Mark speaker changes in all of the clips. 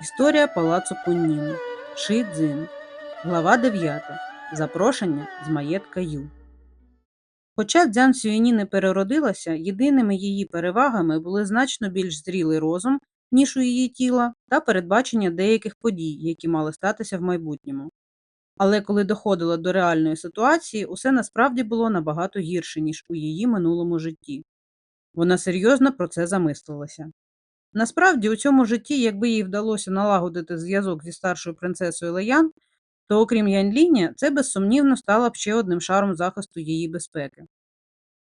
Speaker 1: Історія палацу Куннін. Ши Цзин. Глава 9. Запрошення з маєтка Ю. Хоча Дзян Сюєні не переродилася, єдиними її перевагами були значно більш зрілий розум, ніж у її тіла, та передбачення деяких подій, які мали статися в майбутньому. Але коли доходило до реальної ситуації, усе насправді було набагато гірше, ніж у її минулому житті. Вона серйозно про це замислилася. Насправді, у цьому житті, якби їй вдалося налагодити зв'язок зі старшою принцесою Леян, то окрім Яньліня, це безсумнівно стало б ще одним шаром захисту її безпеки.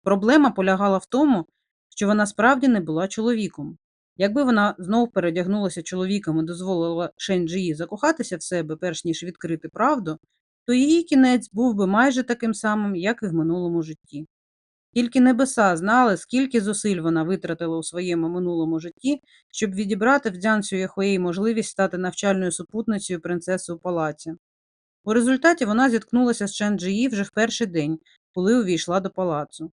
Speaker 1: Проблема полягала в тому, що вона справді не була чоловіком. Якби вона знов передягнулася чоловіком і дозволила Шенджії закохатися в себе, перш ніж відкрити правду, то її кінець був би майже таким самим, як і в минулому житті. Тільки небеса знали, скільки зусиль вона витратила у своєму минулому житті, щоб відібрати в Дзянцю Яхуєї можливість стати навчальною супутницею принцеси у палаці. У результаті вона зіткнулася з Чен-Джиї вже в перший день, коли увійшла до палацу.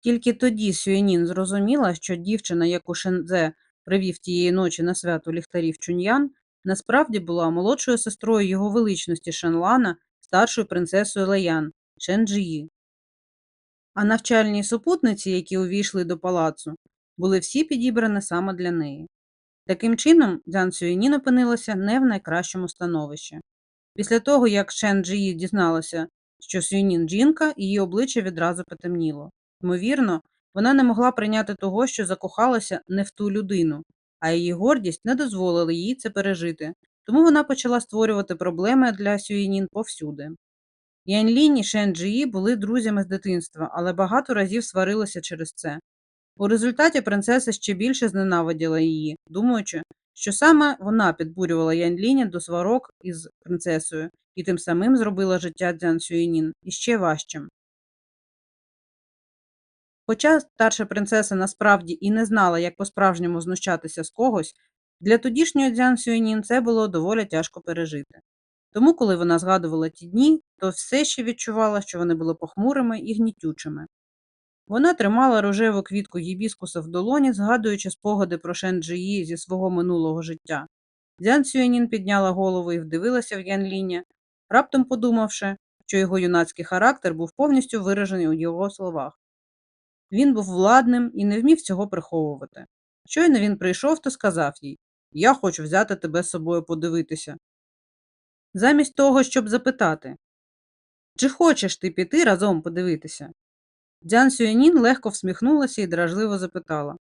Speaker 1: Тільки тоді Сюєнін зрозуміла, що дівчина, яку Шензе привів тієї ночі на свято ліхтарів Чуньян, насправді була молодшою сестрою його величності Шенлана, старшою принцесою Леян, Шен-Джиї. А навчальні супутниці, які увійшли до палацу, були всі підібрані саме для неї. Таким чином, Дзян Сюєнін опинилася не в найкращому становищі. Після того, як Шен Джиї дізналася, що Сюєнін жінка, її обличчя відразу потемніло. Ймовірно, вона не могла прийняти того, що закохалася не в ту людину, а її гордість не дозволила їй це пережити, тому вона почала створювати проблеми для Сюєнін повсюди. Яньлінь і Шен Джиї були друзями з дитинства, але багато разів сварилися через це. У результаті принцеса ще більше зненавиділа її, думаючи, що саме вона підбурювала Яньліня до сварок із принцесою і тим самим зробила життя Дзян Сюєнін іще важчим. Хоча старша принцеса насправді і не знала, як по-справжньому знущатися з когось, для тодішньої Дзян Сюєнін це було доволі тяжко пережити. Тому, коли вона згадувала ті дні, то все ще відчувала, що вони були похмурими і гнітючими. Вона тримала рожеву квітку гібіскуса в долоні, згадуючи спогади про Шенджиї зі свого минулого життя. Дзян Сюєнін підняла голову і вдивилася в Янліня, раптом подумавши, що його юнацький характер був повністю виражений у його словах. Він був владним і не вмів цього приховувати. Щойно він прийшов, то сказав їй Я хочу взяти тебе з собою подивитися. Замість того, щоб запитати Чи хочеш ти піти разом подивитися? Дзян Сюєнін легко всміхнулася і дражливо запитала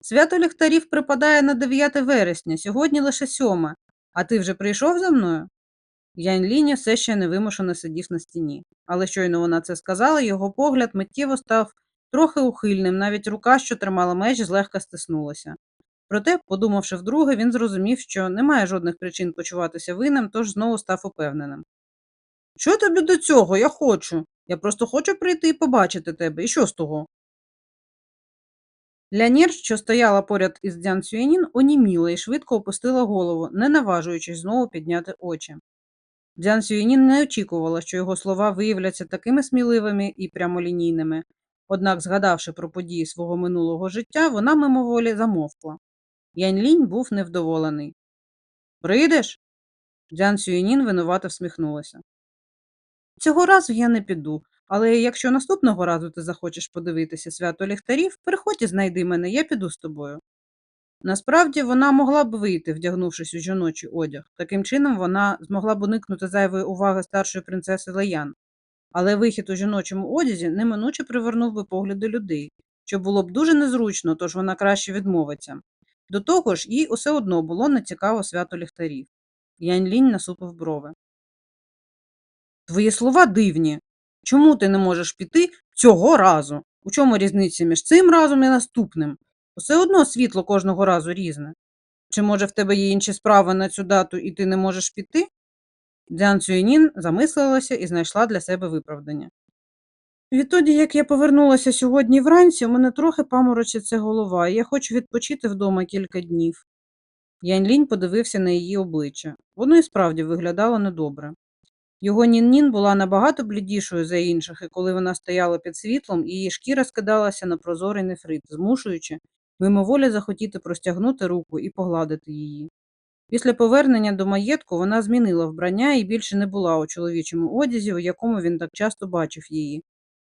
Speaker 1: Свято ліхтарів припадає на 9 вересня, сьогодні лише сьоме, а ти вже прийшов за мною? Янь Ліня все ще невимушено сидів на стіні, але щойно вона це сказала, його погляд миттєво став трохи ухильним, навіть рука, що тримала меч, злегка стиснулася. Проте, подумавши вдруге, він зрозумів, що немає жодних причин почуватися винним, тож знову став упевненим. Що тобі до цього? Я хочу. Я просто хочу прийти і побачити тебе. І що з того? Лянір, що стояла поряд із Дзян Сюєнін, оніміла і швидко опустила голову, не наважуючись знову підняти очі. Дзян Сюєнін не очікувала, що його слова виявляться такими сміливими і прямолінійними, однак, згадавши про події свого минулого життя, вона мимоволі замовкла. Янь-лінь був невдоволений. Прийдеш? Дзян Сюєнін винувато всміхнулася. Цього разу я не піду, але якщо наступного разу ти захочеш подивитися свято ліхтарів, приходь і знайди мене, я піду з тобою. Насправді вона могла б вийти, вдягнувшись у жіночий одяг. Таким чином вона змогла б уникнути зайвої уваги старшої принцеси Леян. Але вихід у жіночому одязі неминуче привернув би погляди людей, що було б дуже незручно, тож вона краще відмовиться. До того ж, їй усе одно було нецікаво свято ліхтарів. Янь Лінь насупив брови. Твої слова дивні. Чому ти не можеш піти цього разу? У чому різниця між цим разом і наступним? Усе одно світло кожного разу різне. Чи, може, в тебе є інші справи на цю дату, і ти не можеш піти? Дзян Цюєнін замислилася і знайшла для себе виправдання. Відтоді, як я повернулася сьогодні вранці, у мене трохи паморочиться голова, і я хочу відпочити вдома кілька днів. Янь-лінь подивився на її обличчя. Воно і справді виглядало недобре. Його нін-нін була набагато блідішою за інших, і коли вона стояла під світлом, її шкіра скидалася на прозорий нефрит, змушуючи мимоволі захотіти простягнути руку і погладити її. Після повернення до маєтку вона змінила вбрання і більше не була у чоловічому одязі, у якому він так часто бачив її.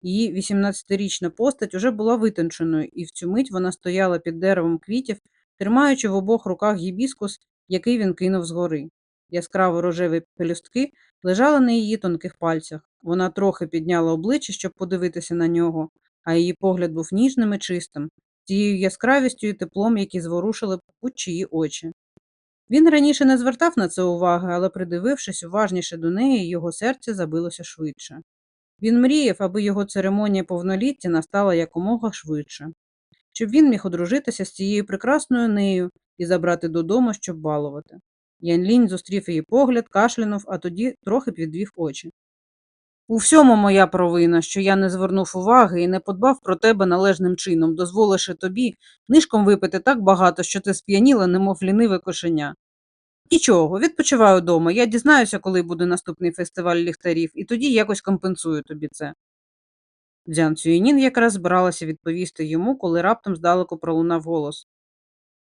Speaker 1: Її 18-річна постать уже була витонченою, і в цю мить вона стояла під деревом квітів, тримаючи в обох руках гібіскус, який він кинув згори. Яскраво рожеві пелюстки лежали на її тонких пальцях. Вона трохи підняла обличчя, щоб подивитися на нього, а її погляд був ніжним і чистим, тією яскравістю і теплом, які зворушили будь-чиї очі. Він раніше не звертав на це уваги, але, придивившись уважніше до неї, його серце забилося швидше. Він мріяв, аби його церемонія повноліття настала якомога швидше, щоб він міг одружитися з цією прекрасною нею і забрати додому, щоб балувати. Янлінь зустрів її погляд, кашлянув, а тоді трохи підвів очі. У всьому моя провина, що я не звернув уваги і не подбав про тебе належним чином, дозволивши тобі нишком випити так багато, що ти сп'яніла, немов ліниве кошеня. Нічого, відпочиваю вдома. Я дізнаюся, коли буде наступний фестиваль ліхтарів, і тоді якось компенсую тобі це. Дзян Цюєнін якраз збиралася відповісти йому, коли раптом здалеку пролунав голос.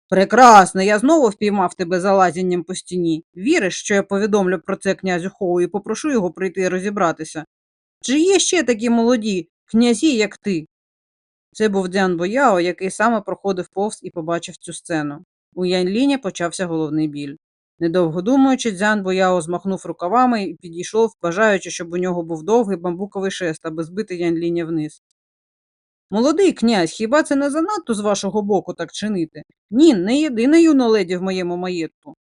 Speaker 1: Прекрасно, я знову впіймав тебе залазінням по стіні. Віриш, що я повідомлю про це князю Хоу і попрошу його прийти і розібратися? Чи є ще такі молоді князі, як ти? Це був Дзян Бояо, який саме проходив повз і побачив цю сцену. У Янліні почався головний біль. Недовго думаючи, Дзян Бояо змахнув рукавами і підійшов, бажаючи, щоб у нього був довгий бамбуковий шест, аби збити Янліня вниз. Молодий князь, хіба це не занадто з вашого боку так чинити? Ні, не єдина юна леді в моєму маєтку.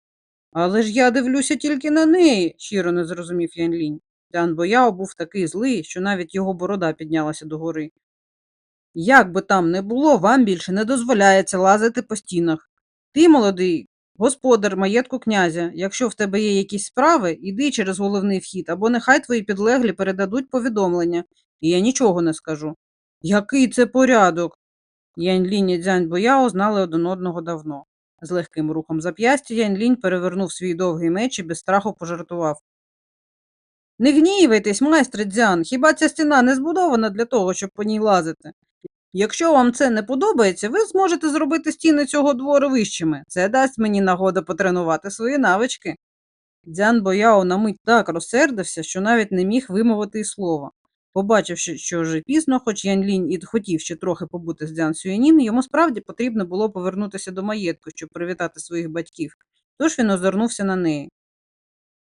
Speaker 1: Але ж я дивлюся тільки на неї, щиро не зрозумів Янлінь. Дзян Бояо був такий злий, що навіть його борода піднялася догори. Як би там не було, вам більше не дозволяється лазити по стінах. Ти, молодий, господар маєтку князя, якщо в тебе є якісь справи, іди через головний вхід, або нехай твої підлеглі передадуть повідомлення, і я нічого не скажу. Який це порядок? Янь-Лінь і Дзянь Бояо знали один одного давно. З легким рухом зап'ястя Янь-Лінь перевернув свій довгий меч і без страху пожартував. Не гнівайтесь, майстре Дзян, хіба ця стіна не збудована для того, щоб по ній лазити? Якщо вам це не подобається, ви зможете зробити стіни цього двору вищими. Це дасть мені нагоду потренувати свої навички. Дзян Бояо на мить так розсердився, що навіть не міг вимовити й слова. Побачивши, що вже пізно, хоч Ян Лінь і хотів ще трохи побути з Дзян Сюєнін, йому справді потрібно було повернутися до маєтку, щоб привітати своїх батьків, тож він озирнувся на неї.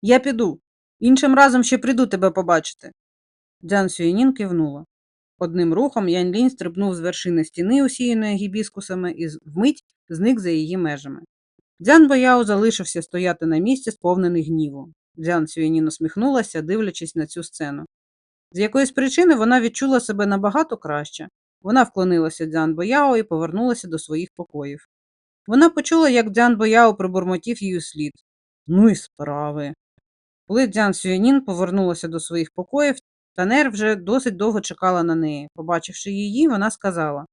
Speaker 1: Я піду. Іншим разом ще прийду тебе побачити. Дзян Сюєнін кивнула. Одним рухом Ян Лінь стрибнув з вершини стіни, усіяної гібіскусами, і вмить зник за її межами. Дзян Бояо залишився стояти на місці, сповнений гніву. Дзян Сюєнін усміхнулася, дивлячись на цю сцену. З якоїсь причини вона відчула себе набагато краще. Вона вклонилася Дзян Бояо і повернулася до своїх покоїв. Вона почула, як Дзян Бояо пробурмотів її слід. Ну і справи. Коли Дзян Сюєнін повернулася до своїх покоїв, Танер вже досить довго чекала на неї. Побачивши її, вона сказала.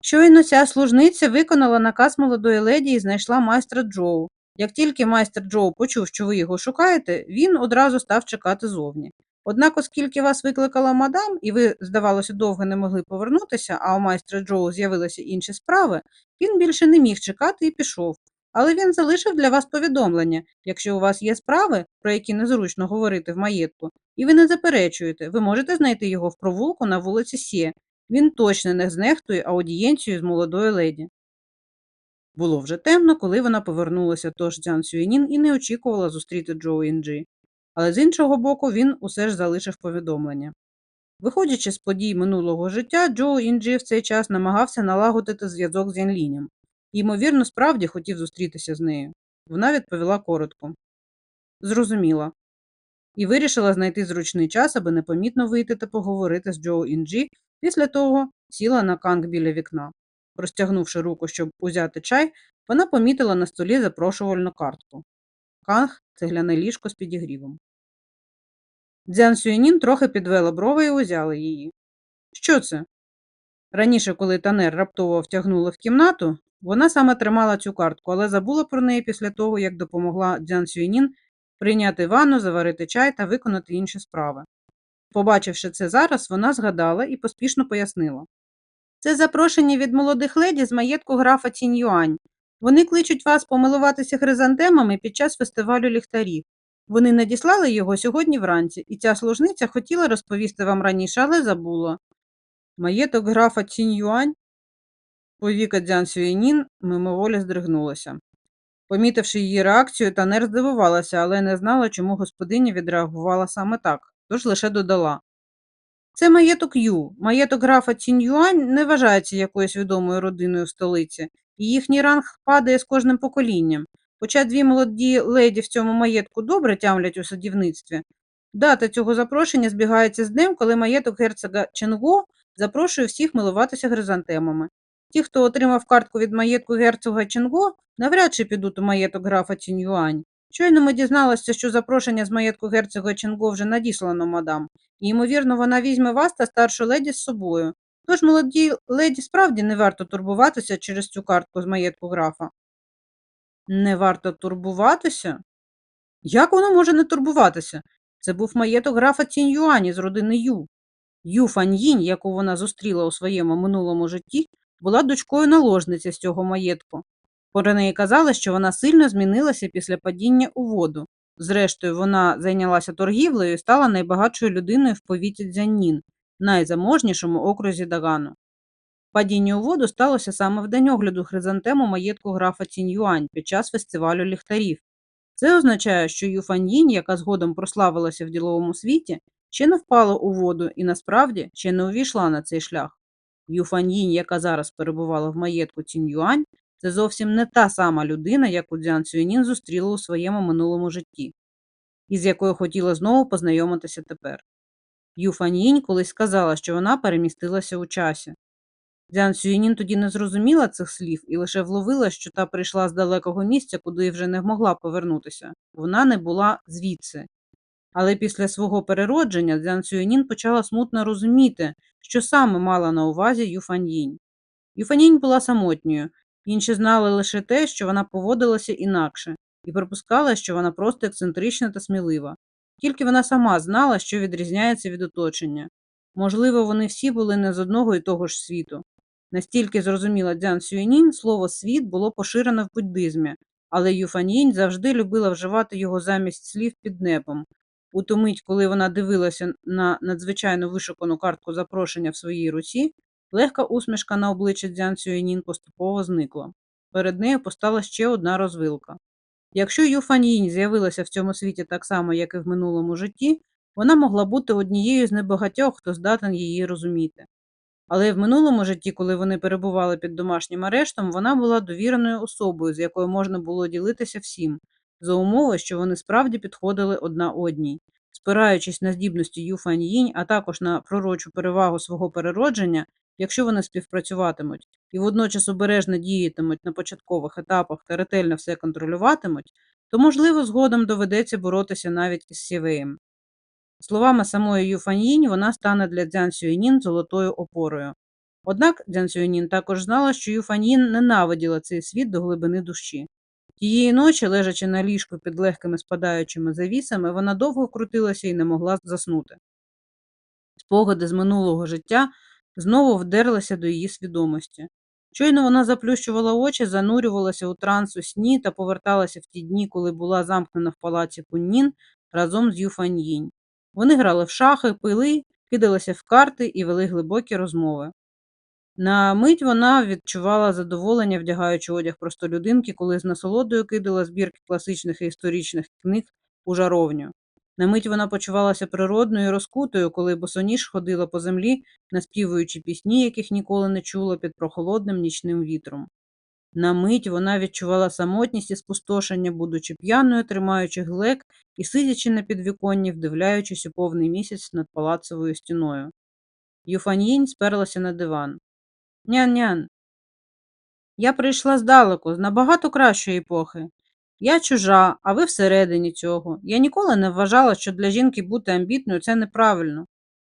Speaker 1: Щойно ця служниця виконала наказ молодої леді і знайшла майстра Джоу. Як тільки майстер Джоу почув, що ви його шукаєте, він одразу став чекати зовні. Однак, оскільки вас викликала мадам, і ви, здавалося, довго не могли повернутися, а у майстра Джоу з'явилися інші справи, він більше не міг чекати і пішов. Але він залишив для вас повідомлення, якщо у вас є справи, про які незручно говорити в маєтку, і ви не заперечуєте, ви можете знайти його в провулку на вулиці Сє. Він точно не знехтує аудієнцією з молодою леді. Було вже темно, коли вона повернулася, тож Дзян Сюєнін і не очікувала зустріти Джоу Інджі. Але з іншого боку, він усе ж залишив повідомлення. Виходячи з подій минулого життя, Джоу Інджі в цей час намагався налагодити зв'язок з Янлінем. Ймовірно, справді хотів зустрітися з нею. Вона відповіла коротко. Зрозуміла. І вирішила знайти зручний час, аби непомітно вийти та поговорити з Джоу Інджі, після того сіла на канк біля вікна. Простягнувши руку, щоб узяти чай, вона помітила на столі запрошувальну картку. Канг цегляне ліжко з підігрівом. Дзян Сюєнін трохи підвела брови і узяла її. Що це? Раніше, коли Танер раптово втягнула в кімнату, вона саме тримала цю картку, але забула про неї після того, як допомогла Дзян Сюєнін прийняти ванну, заварити чай та виконати інші справи. Побачивши це зараз, вона згадала і поспішно пояснила. Це запрошення від молодих леді з маєтку графа Тінь-Юань. Вони кличуть вас помилуватися хризантемами під час фестивалю ліхтарів. Вони надіслали його сьогодні вранці, і ця служниця хотіла розповісти вам раніше, але забула. Маєток графа Тінь-Юань? Повіка Дзян Сюєнін мимоволі здригнулася. Помітивши її реакцію, Танер здивувалася, але не знала, чому господиня відреагувала саме так, тож лише додала. Це маєток Ю. Маєток графа Цінь-Юань не вважається якоюсь відомою родиною в столиці, і їхній ранг падає з кожним поколінням. Хоча дві молоді леді в цьому маєтку добре тямлять у садівництві. Дата цього запрошення збігається з днем, коли маєток герцога Ченго запрошує всіх милуватися гризантемами. Ті, хто отримав картку від маєтку герцога Ченго, навряд чи підуть у маєток графа Цінь-Юань. Щойно ми дізналися, що запрошення з маєтку герцога Ченго вже надіслано мадам, і, ймовірно, вона візьме вас та старшу леді з собою. Тож молодій леді справді не варто турбуватися через цю картку з маєтку графа. Не варто турбуватися? Як воно може не турбуватися? Це був маєток графа Цінь-Юані з родини Ю. Ю Фаньїнь, яку вона зустріла у своєму минулому житті, була дочкою наложниці з цього маєтку. Про неї казали, що вона сильно змінилася після падіння у воду. Зрештою, вона зайнялася торгівлею і стала найбагатшою людиною в повіті Дзяннін, найзаможнішому окрузі Дагану. Падіння у воду сталося саме в день огляду хризантему маєтку графа Цінь-Юань під час фестивалю ліхтарів. Це означає, що Ю Фаньїнь, яка згодом прославилася в діловому світі, ще не впала у воду і насправді ще не увійшла на цей шлях. Ю Фаньїнь, яка зараз перебувала в маєтку Цінь-Юань, це зовсім не та сама людина, яку Дзян Цюєнін зустріла у своєму минулому житті, і з якою хотіла знову познайомитися тепер. Ю Фаньїнь колись сказала, що вона перемістилася у часі. Дзян Цюєнін тоді не зрозуміла цих слів і лише вловила, що та прийшла з далекого місця, куди вже не могла повернутися. Вона не була звідси. Але після свого переродження Дзян Цюєнін почала смутно розуміти, що саме мала на увазі Ю Фаньїнь. Була самотньою, інші знали лише те, що вона поводилася інакше, і припускала, що вона просто ексцентрична та смілива. Тільки вона сама знала, що відрізняється від оточення. Можливо, вони всі були не з одного і того ж світу. Настільки зрозуміла Дзян Сюєнін, слово світ було поширено в буддизмі, але Юфаньїнь завжди любила вживати його замість слів під небом. У ту мить, коли вона дивилася на надзвичайно вишукану картку запрошення в своїй руці, легка усмішка на обличчі Дзян Сюєнін поступово зникла. Перед нею постала ще одна розвилка. Якщо Юфаньїнь з'явилася в цьому світі так само, як і в минулому житті, вона могла бути однією з небагатьох, хто здатен її розуміти. Але в минулому житті, коли вони перебували під домашнім арештом, вона була довіреною особою, з якою можна було ділитися всім, за умови, що вони справді підходили одна одній. Спираючись на здібності Ю Фаньїнь, а також на пророчу перевагу свого переродження, якщо вони співпрацюватимуть і водночас обережно діятимуть на початкових етапах та ретельно все контролюватимуть, то, можливо, згодом доведеться боротися навіть із Сівеєм. Словами самої Ю Фаньїнь, вона стане для Дзян Сюєнін золотою опорою. Однак Дзян Сюєнін також знала, що Ю Фаньїн ненавиділа цей світ до глибини душі. Тієї ночі, лежачи на ліжку під легкими спадаючими завісами, вона довго крутилася і не могла заснути. Спогади з минулого життя знову вдерлися до її свідомості. Щойно вона заплющувала очі, занурювалася у транс у сні та поверталася в ті дні, коли була замкнена в палаці Куннін разом з Юфаньїнь. Вони грали в шахи, пили, кидалися в карти і вели глибокі розмови. На мить вона відчувала задоволення, вдягаючи одяг простолюдинки, коли з насолодою кидала збірки класичних і історичних книг у жаровню. На мить вона почувалася природною розкутою, коли босоніж ходила по землі, наспівуючи пісні, яких ніколи не чула під прохолодним нічним вітром. На мить вона відчувала самотність і спустошення, будучи п'яною, тримаючи глек і сидячи на підвіконні, вдивляючись у повний місяць над палацовою стіною. Юфаньїнь сперлася на диван. Нян-нян. Я прийшла здалеку, з набагато кращої епохи. Я чужа, а ви всередині цього. Я ніколи не вважала, що для жінки бути амбітною це неправильно.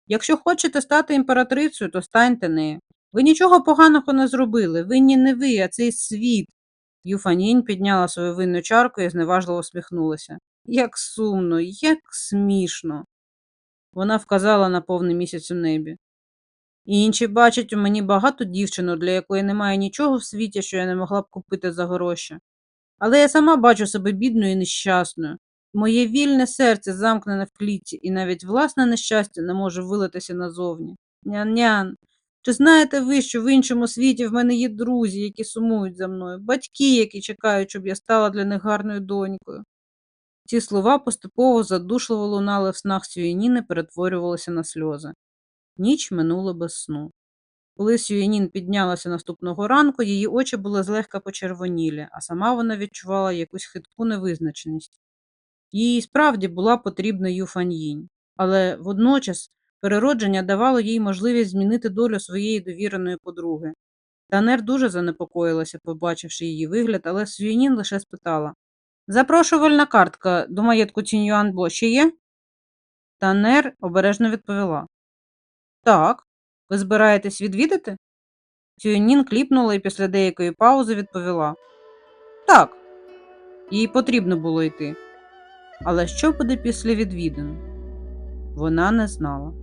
Speaker 1: Якщо хочете стати імператрицею, то станьте нею. Ви нічого поганого не зробили. Винні не ви, а цей світ. Юфанінь підняла свою винну чарку і зневажливо усміхнулася. Як сумно, як смішно. Вона вказала на повний місяць у небі. Інші бачать у мені багату дівчину, для якої немає нічого в світі, що я не могла б купити за гроші. Але я сама бачу себе бідною і нещасною. Моє вільне серце замкнене в клітці, і навіть власне нещастя не може вилитися назовні. Нян-нян, чи знаєте ви, що в іншому світі в мене є друзі, які сумують за мною, батьки, які чекають, щоб я стала для них гарною донькою? Ці слова поступово задушливо лунали в снах Сюєніни, перетворювалися на сльози. Ніч минула без сну. Коли Сюєнін піднялася наступного ранку, її очі були злегка почервонілі, а сама вона відчувала якусь хитку невизначеність. Їй справді була потрібна Юфаньїнь, але водночас переродження давало їй можливість змінити долю своєї довіреної подруги. Танер дуже занепокоїлася, побачивши її вигляд, але Сюєнін лише спитала Запрошувальна картка до маєтку Ціньюанбо ще є? Танер обережно відповіла Так, ви збираєтесь відвідати? Цюнін кліпнула і після деякої паузи відповіла Так, їй потрібно було йти. Але що буде після відвідин? Вона не знала.